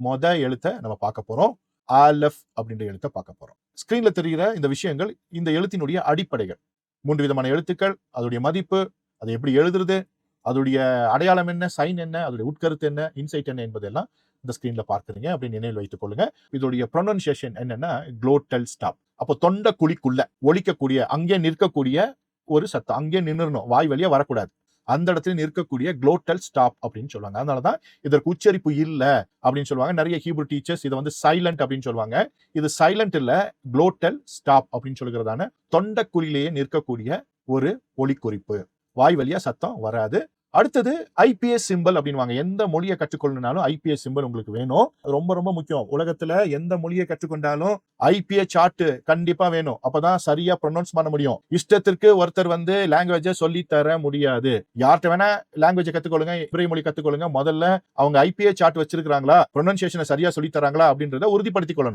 மொத எழுத்தை நம்ம பார்க்க போறோம். ஆலஃப் அப்படின்ற எழுத்தை பார்க்க போறோம். ஸ்கிரீன்ல தெரிகிற இந்த விஷயங்கள் இந்த எழுத்தினுடைய அடிப்படைகள். மூன்று விதமான எழுத்துக்கள் அதோடைய மதிப்பு அதை எப்படி எழுதுறது அதோடைய அடையாளம் என்ன சைன் என்ன அதோடைய உட்கருத்து என்ன இன்சைட் என்ன என்பதெல்லாம் இந்த ஸ்கிரீன்ல பார்க்குறீங்க அப்படின்னு நினைவில் வைத்துக் கொள்ளுங்க. இதோடைய ப்ரொனன்சியேஷன் என்னன்னா குளோட்டல் ஸ்டாப் அப்போ தொண்டை குழிக்குள்ள ஒழிக்கக்கூடிய அங்கே நிற்கக்கூடிய ஒரு சத்தம் அங்கே நின்றுணும் வாய் வழியா வரக்கூடாது. அந்த இடத்துல நிற்கக்கூடிய குளோட்டல் ஸ்டாப் அப்படின்னு சொல்லுவாங்க. அதனாலதான் இதற்கு உச்சரிப்பு இல்லை அப்படின்னு சொல்லுவாங்க. நிறைய ஹீப்ரு டீச்சர்ஸ் இதை வந்து சைலண்ட் அப்படின்னு சொல்லுவாங்க. இது சைலண்ட் இல்ல குளோட்டல் ஸ்டாப் அப்படின்னு சொல்கிறதான தொண்டக்குழியிலேயே நிற்கக்கூடிய ஒரு ஒலிக்குறிப்பு. வாய் வழியா சத்தம் வராது. அடுத்தது ஐபிஎஸ் சிம்பிள் அப்படின்வாங்க எந்த மொழியை கற்றுக்கொள்ளணும்னாலும் ஐபிஎஸ் சிம்பிள் உங்களுக்கு வேணும். ரொம்ப ரொம்ப முக்கியம். உலகத்துல எந்த மொழியை கற்றுக்கொண்டாலும் ஐபிஎஸ் சார்ட் கண்டிப்பா வேணும். அப்பதான் சரியா ப்ரொனவுன்ஸ் பண்ண முடியும். இஷ்டத்திற்கு ஒருத்தர் வந்து லாங்குவேஜை சொல்லி தர முடியாது. யார்கிட்ட வேணா லாங்குவேஜை கத்துக்கொள்ளுங்க இப்ரே மொழி கத்துக்கொள்ளுங்க. முதல்ல அவங்க ஐபிஎஸ் சார்ட் வச்சிருக்காங்களா ப்ரொனன்சியேஷனை சரியா சொல்லி தராங்களா அப்படின்றத உறுதிப்படுத்திக் கொள்ளணும்.